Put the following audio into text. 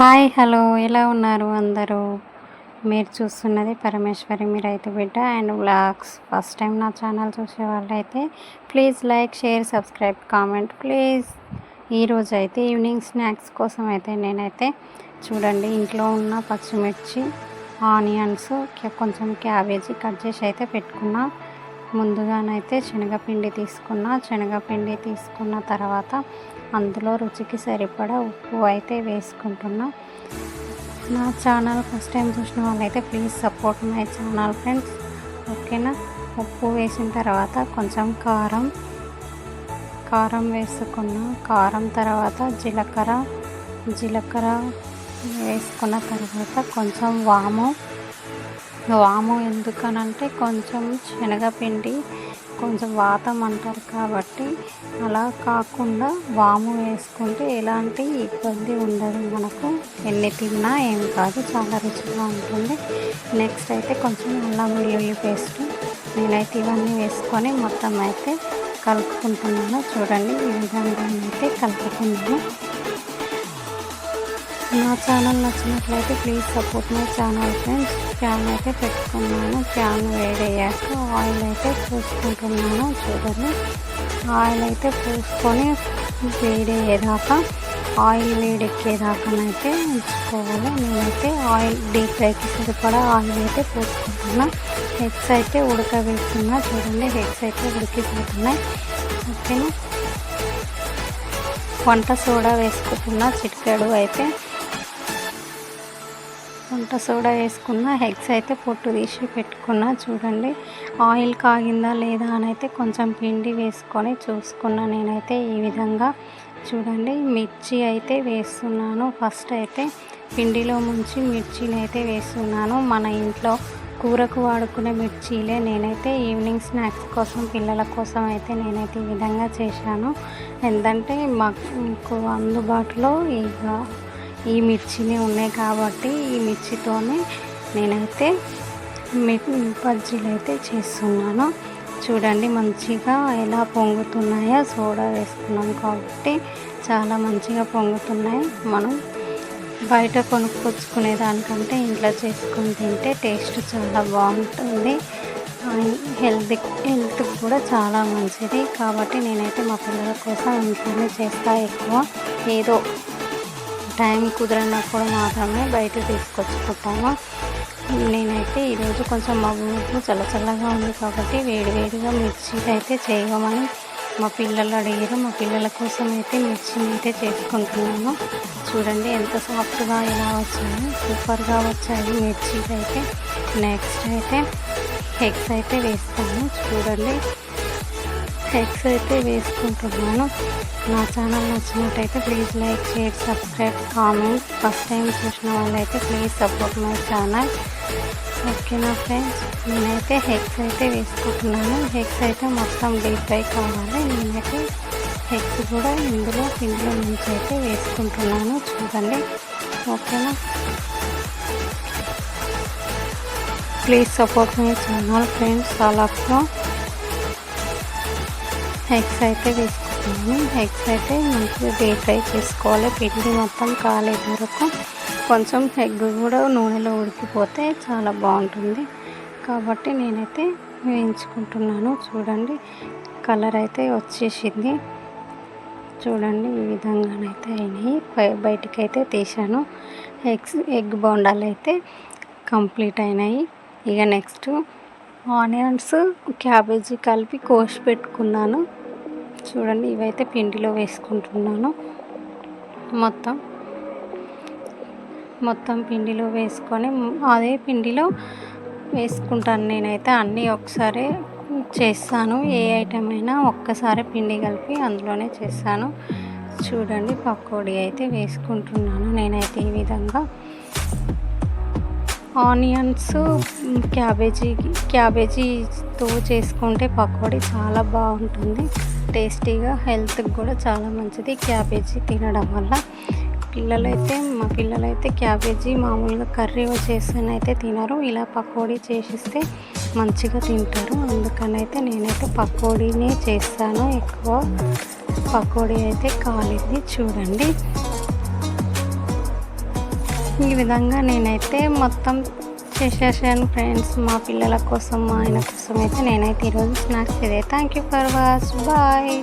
Hi hello. ఎలా ఉన్నారు అందరూ? మీరు చూస్తున్నది పరమేశ్వరి మీ రైతు బిడ్డ అండ్ వ్లాగ్స్. ఫస్ట్ టైం నా ఛానల్ చూసే వాళ్ళైతే please like share subscribe comment. Please. ఈరోజు అయితే ఈవినింగ్ స్నాక్స్ కోసం అయితే నేనైతే చూడండి ఇంట్లో ఉన్న పచ్చిమిర్చి ఆనియన్స్ కొంచెం క్యాబేజీ కట్ చేసి అయితే పెట్టుకున్నా. ముందుగానైతే శనగపిండి తీసుకున్న. శనగపిండి తీసుకున్న తర్వాత అందులో రుచికి సరిపడా ఉప్పు అయితే వేసుకుంటున్నా. నా ఛానల్ ఫస్ట్ టైం చూసిన వాళ్ళైతే please support my channel friends. ఓకేనా? ఉప్పు వేసిన తర్వాత కొంచెం కారం. కారం వేసుకున్న కారం తర్వాత జీలకర్ర. జీలకర్ర వేసుకున్న తర్వాత కొంచెం వాము. వాము ఎందుకనంటే కొంచెం శనగపిండి కొంచెం వాతం అంటారు కాబట్టి అలా కాకుండా వాము వేసుకుంటే ఎలాంటి ఇబ్బంది ఉండదు మనకు. ఎన్ని తిన్నా ఏం కాదు చాలా రుచిగా ఉంటుంది. నెక్స్ట్ అయితే కొంచెం అల్లం వెల్లుల్లి పేస్ట్. నేనైతే ఇవన్నీ వేసుకొని మొత్తం అయితే కలుపుకుంటున్నాను. చూడండి ఈ విధంగా అయితే కలుపుకున్నాను. నా ఛానల్ నచ్చినట్లయితే please support my channel friends. Pan అయితే పెట్టుకున్నాను. ప్యాన్ వేడయ్యాక ఆయిల్ అయితే పూసుకుంటున్నాను. చూడండి. ఆయిల్ అయితే పూసుకొని వేడయ్యేదాకా ఆయిల్ వేడెక్కేదాకానైతే ఉంచుకోవాలి. నేనైతే ఆయిల్ డీప్ ఫ్రైకి సరిపడా ఆయిల్ అయితే పోసుకుంటున్నా. ఎగ్స్ అయితే ఉడకవేస్తున్నా చూడండి ఎగ్స్ అయితే ఉడికిపోతున్నాయి. ఓకేనా? వంట సోడా వేసుకుంటున్నా. చిటికెడు అయితే వంట సోడా వేసుకున్న ఎగ్స్ అయితే పొట్టు తీసి పెట్టుకున్న చూడండి. ఆయిల్ కాగిందా లేదా అని అయితే కొంచెం పిండి వేసుకొని చూసుకున్నా నేనైతే ఈ విధంగా. చూడండి మిర్చి అయితే వేస్తున్నాను. ఫస్ట్ అయితే పిండిలో ముంచి మిర్చిని అయితే వేస్తున్నాను. మన ఇంట్లో కూరకు వాడుకునే మిర్చీలే. నేనైతే ఈవినింగ్ స్నాక్స్ కోసం పిల్లల కోసం అయితే నేనైతే ఈ విధంగా చేశాను. ఎందుకంటే మాకు అందుబాటులో ఇక ఈ మిర్చిని ఉన్నాయి కాబట్టి ఈ మిర్చితోనే నేనైతే బజ్జీలు అయితే చేస్తున్నాను. చూడండి మంచిగా ఎలా పొంగుతున్నాయో సోడా వేసుకున్నాం కాబట్టి చాలా మంచిగా పొంగుతున్నాయి. మనం బయట కొనుక్కొచ్చుకునే దానికంటే ఇంట్లో చేసుకొని తింటే టేస్ట్ చాలా బాగుంటుంది. హెల్త్ హెల్త్ కూడా చాలా మంచిది. కాబట్టి నేనైతే మా పిల్లల కోసం ఇంట్లోనే చేస్తా ఎక్కువ. ఏదో టైం కుదరనప్పుడు మాత్రమే బయట తీసుకొచ్చుకుంటాము నేనైతే ఈరోజు కొంచెం మబ్బు చల్ల చల్లగా ఉంది కాబట్టి వేడివేడిగా మిర్చి అయితే చేయమని మా పిల్లలు అడిగారు. మా పిల్లల కోసం అయితే మిర్చిని అయితే చేసుకుంటున్నాను. చూడండి ఎంత సాఫ్ట్గా ఎలా వచ్చాయి సూపర్గా వచ్చాయి మిర్చి అయితే నెక్స్ట్ అయితే ఎగ్స్ అయితే వేస్తాను. చూడండి ఎగ్స్ అయితే వేసుకుంటున్నాను. నా ఛానల్ నచ్చినట్టయితే please like share subscribe comment. First time చూసిన వాళ్ళైతే ప్లీజ్ సపోర్ట్ మై ఛానల్. ఓకేనా ఫ్రెండ్స్ నేనైతే హెగ్స్ అయితే వేసుకుంటున్నాను. హెగ్స్ అయితే మొత్తం డీప్ ఫ్రై కావాలి. నేనైతే హెగ్స్ కూడా ఇందులో పిండిలో నుంచి అయితే వేసుకుంటున్నాను. చూడండి. ఓకేనా please support my channel friends all of eggs అయితే తీసుకున్నాను. ఎగ్స్ అయితే మంచిగా డీప్ ఫ్రై చేసుకోవాలి. పిండి మొత్తం కాలే వరకు. కొంచెం ఎగ్ కూడా నూనెలో ఉడికిపోతే చాలా బాగుంటుంది. కాబట్టి నేనైతే వేయించుకుంటున్నాను. చూడండి కలర్ అయితే వచ్చేసింది. చూడండి ఈ విధంగానైతే అయినాయి. బయటికి అయితే తీసాను ఎగ్స్ ఎగ్ బోండాలు అయితే కంప్లీట్ అయినాయి. ఇక నెక్స్ట్ ఆనియన్స్ క్యాబేజీ కలిపి కోసి పెట్టుకున్నాను. చూడండి ఇవైతే పిండిలో వేసుకుంటున్నాను. మొత్తం మొత్తం పిండిలో వేసుకొని అదే పిండిలో వేసుకుంటాను నేనైతే. అన్నీ ఒకసారి చేస్తాను. ఏ ఐటెం అయినా ఒక్కసారి పిండి కలిపి అందులోనే చేస్తాను. చూడండి పకోడీ అయితే వేసుకుంటున్నాను నేనైతే ఈ విధంగా. ఆనియన్స్ క్యాబేజీ క్యాబేజీతో చేసుకుంటే పకోడీ చాలా బాగుంటుంది. టేస్టీగా హెల్త్కి కూడా చాలా మంచిది. క్యాబేజీ తినడం వల్ల పిల్లలైతే మా పిల్లలైతే క్యాబేజీ మామూలుగా కర్రీ చేస్తేనైతే తినరు. ఇలా పకోడీ చేసిస్తే మంచిగా తింటారు. అందుకనైతే నేనైతే పకోడీనే చేస్తాను. ఎక్కువ పకోడీ అయితే కాలింది. చూడండి. ఈ విధంగా నేనైతే మొత్తం చేసేసాను ఫ్రెండ్స్ మా పిల్లల కోసం మా ఆయన కోసం అయితే నేనైతే ఈరోజు స్నాక్స్ ఇదే thank you for watch bye